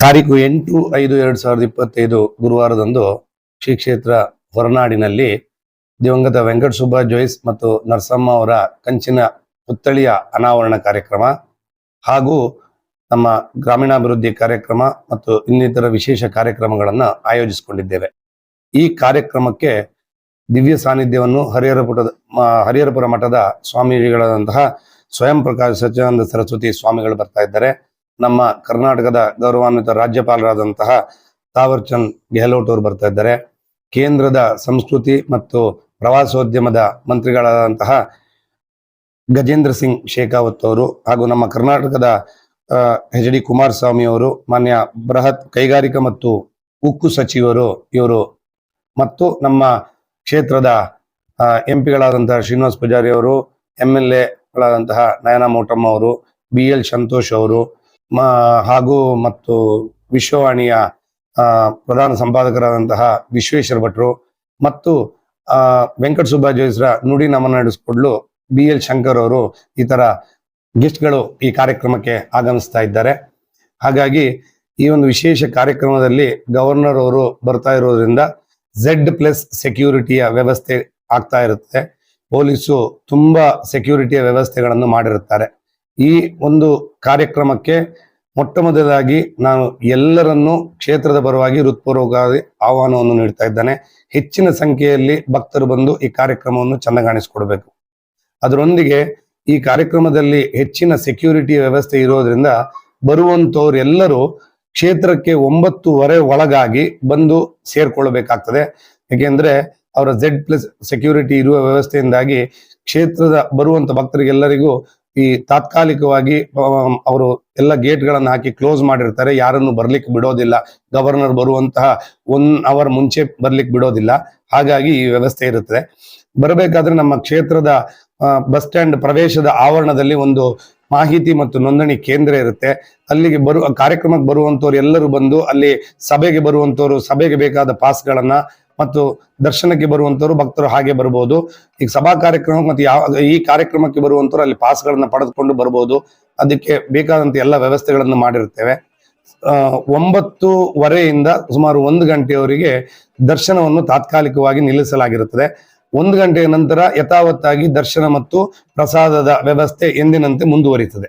ತಾರೀಕು ಎಂಟು ಐದು ಎರಡು ಸಾವಿರದ ಇಪ್ಪತ್ತೈದು ಗುರುವಾರದಂದು ಶ್ರೀ ಕ್ಷೇತ್ರ ಹೊರನಾಡಿನಲ್ಲಿ ದಿವಂಗತ ವೆಂಕಟ ಸುಬ್ಬ ಜೋಯಿಸ್ ಮತ್ತು ನರಸಮ್ಮ ಅವರ ಕಂಚಿನ ಪುತ್ಥಳಿಯ ಅನಾವರಣ ಕಾರ್ಯಕ್ರಮ ಹಾಗೂ ನಮ್ಮ ಗ್ರಾಮೀಣಾಭಿವೃದ್ಧಿ ಕಾರ್ಯಕ್ರಮ ಮತ್ತು ಇನ್ನಿತರ ವಿಶೇಷ ಕಾರ್ಯಕ್ರಮಗಳನ್ನು ಆಯೋಜಿಸಿಕೊಂಡಿದ್ದೇವೆ. ಈ ಕಾರ್ಯಕ್ರಮಕ್ಕೆ ದಿವ್ಯ ಸಾನ್ನಿಧ್ಯವನ್ನು ಹರಿಹರ ಪುಟದ, ಮ- ಹರಿಹರಪುರ ಮಠದ ಸ್ವಾಮೀಜಿಗಳಾದಂತಹ ಸ್ವಯಂ ಪ್ರಕಾಶ ಸಚ್ಚಿದಾನಂದ ಸರಸ್ವತಿ ಸ್ವಾಮಿಗಳು ಬರ್ತಾ ಇದ್ದಾರೆ. ನಮ್ಮ ಕರ್ನಾಟಕದ ಗೌರವಾನ್ವಿತ ರಾಜ್ಯಪಾಲರಾದಂತಹ ತಾವರ್ ಚಂದ್ ಗೆಹ್ಲೋಟ್ ಅವರು ಬರ್ತಾ ಇದ್ದಾರೆ. ಕೇಂದ್ರದ ಸಂಸ್ಕೃತಿ ಮತ್ತು ಪ್ರವಾಸೋದ್ಯಮದ ಮಂತ್ರಿಗಳಾದಂತಹ ಗಜೇಂದ್ರ ಸಿಂಗ್ ಶೇಖಾವತ್ ಅವರು ಹಾಗೂ ನಮ್ಮ ಕರ್ನಾಟಕದ ಎಚ್ ಡಿ ಕುಮಾರಸ್ವಾಮಿ ಅವರು, ಮಾನ್ಯ ಬೃಹತ್ ಕೈಗಾರಿಕಾ ಮತ್ತು ಉಕ್ಕು ಸಚಿವರು ಇವರು ಮತ್ತು ನಮ್ಮ ಕ್ಷೇತ್ರದ ಎಂ ಪಿಗಳಾದಂತಹ ಶ್ರೀನಿವಾಸ್ ಪೂಜಾರಿ ಅವರು ಎಂ ಎಲ್ ಎಗಳಾದಂತಹ ನಯನ ಮೋಟಮ್ಮ ಅವರು, ಬಿ ಎಲ್ ಸಂತೋಷ್ ಅವರು ಹಾಗೂ ಮತ್ತು ವಿಶ್ವವಾಣಿಯ ಪ್ರಧಾನ ಸಂಪಾದಕರಾದಂತಹ ವಿಶ್ವೇಶ್ವರ ಭಟ್ರು ಮತ್ತು ವೆಂಕಟ ಸುಬ್ಬಾಜೋಯ್ಸ್ರ ನುಡಿ ನಮನ ನಡೆಸಿಕೊಡ್ಲು ಬಿ ಎಲ್ ಶಂಕರ್ ಅವರು ಈ ತರ ಗೆಸ್ಟ್ಗಳು ಈ ಕಾರ್ಯಕ್ರಮಕ್ಕೆ ಆಗಮಿಸ್ತಾ ಇದ್ದಾರೆ. ಹಾಗಾಗಿ ಈ ಒಂದು ವಿಶೇಷ ಕಾರ್ಯಕ್ರಮದಲ್ಲಿ ಗವರ್ನರ್ ಅವರು ಬರ್ತಾ ಇರೋದ್ರಿಂದ ಝೆಡ್ ಪ್ಲಸ್ ಸೆಕ್ಯೂರಿಟಿಯ ವ್ಯವಸ್ಥೆ ಆಗ್ತಾ ಇರುತ್ತೆ. ಪೊಲೀಸು ತುಂಬಾ ಸೆಕ್ಯೂರಿಟಿಯ ವ್ಯವಸ್ಥೆಗಳನ್ನು ಮಾಡಿರುತ್ತಾರೆ. ಈ ಒಂದು ಕಾರ್ಯಕ್ರಮಕ್ಕೆ ಮೊಟ್ಟ ಮೊದಲಾಗಿ ನಾನು ಎಲ್ಲರನ್ನೂ ಕ್ಷೇತ್ರದ ಪರವಾಗಿ ಹೃತ್ಪೂರ್ವಕವಾಗಿ ಆಹ್ವಾನವನ್ನು ನೀಡ್ತಾ ಇದ್ದಾನೆ. ಹೆಚ್ಚಿನ ಸಂಖ್ಯೆಯಲ್ಲಿ ಭಕ್ತರು ಬಂದು ಈ ಕಾರ್ಯಕ್ರಮವನ್ನು ಚೆನ್ನಾಗಾಣಿಸ್ಕೊಡ್ಬೇಕು ಅದರೊಂದಿಗೆ ಈ ಕಾರ್ಯಕ್ರಮದಲ್ಲಿ ಹೆಚ್ಚಿನ ಸೆಕ್ಯೂರಿಟಿ ವ್ಯವಸ್ಥೆ ಇರೋದ್ರಿಂದ ಬರುವಂತವ್ರೆಲ್ಲರೂ ಕ್ಷೇತ್ರಕ್ಕೆ ಒಂಬತ್ತುವರೆ ಒಳಗಾಗಿ ಬಂದು ಸೇರ್ಕೊಳ್ಬೇಕಾಗ್ತದೆ. ಯಾಕೆಂದ್ರೆ ಅವರ ಝೆಡ್ ಪ್ಲಸ್ ಸೆಕ್ಯೂರಿಟಿ ಇರುವ ವ್ಯವಸ್ಥೆಯಿಂದಾಗಿ ಕ್ಷೇತ್ರದ ಬರುವಂತ ಭಕ್ತರಿಗೆಲ್ಲರಿಗೂ ಈ ತಾತ್ಕಾಲಿಕವಾಗಿ ಅವರು ಎಲ್ಲ ಗೇಟ್ಗಳನ್ನು ಹಾಕಿ ಕ್ಲೋಸ್ ಮಾಡಿರ್ತಾರೆ. ಯಾರನ್ನು ಬರ್ಲಿಕ್ಕೆ ಬಿಡೋದಿಲ್ಲ. ಗವರ್ನರ್ ಬರುವಂತಹ ಒನ್ ಅವರ್ ಮುಂಚೆ ಬರ್ಲಿಕ್ಕೆ ಬಿಡೋದಿಲ್ಲ. ಹಾಗಾಗಿ ಈ ವ್ಯವಸ್ಥೆ ಇರುತ್ತದೆ. ಬರಬೇಕಾದ್ರೆ ನಮ್ಮ ಕ್ಷೇತ್ರದ ಬಸ್ ಸ್ಟ್ಯಾಂಡ್ ಪ್ರವೇಶದ ಆವರಣದಲ್ಲಿ ಒಂದು ಮಾಹಿತಿ ಮತ್ತು ನೋಂದಣಿ ಕೇಂದ್ರ ಇರುತ್ತೆ. ಅಲ್ಲಿಗೆ ಬರುವ ಕಾರ್ಯಕ್ರಮಕ್ಕೆ ಬರುವಂತವ್ರು ಎಲ್ಲರೂ ಬಂದು ಅಲ್ಲಿ ಸಭೆಗೆ ಬರುವಂತವ್ರು ಸಭೆಗೆ ಬೇಕಾದ ಪಾಸ್ಗಳನ್ನ ಮತ್ತು ದರ್ಶನಕ್ಕೆ ಬರುವಂತವರು ಭಕ್ತರು ಹಾಗೆ ಬರಬಹುದು ಈಗ ಸಭಾ ಕಾರ್ಯಕ್ರಮ ಮತ್ತು ಯಾವ, ಈ ಕಾರ್ಯಕ್ರಮಕ್ಕೆ ಬರುವಂತವ್ರು ಅಲ್ಲಿ ಪಾಸ್ಗಳನ್ನ ಪಡೆದುಕೊಂಡು ಬರಬಹುದು ಅದಕ್ಕೆ ಬೇಕಾದಂತ ಎಲ್ಲ ವ್ಯವಸ್ಥೆಗಳನ್ನು ಮಾಡಿರ್ತೇವೆ. ಒಂಬತ್ತುವರೆಯಿಂದ ಸುಮಾರು ಒಂದು ಗಂಟೆಯವರಿಗೆ ದರ್ಶನವನ್ನು ತಾತ್ಕಾಲಿಕವಾಗಿ ನಿಲ್ಲಿಸಲಾಗಿರುತ್ತದೆ. ಒಂದು ಗಂಟೆಯ ನಂತರ ಯಥಾವತ್ತಾಗಿ ದರ್ಶನ ಮತ್ತು ಪ್ರಸಾದದ ವ್ಯವಸ್ಥೆ ಎಂದಿನಂತೆ ಮುಂದುವರಿಯುತ್ತದೆ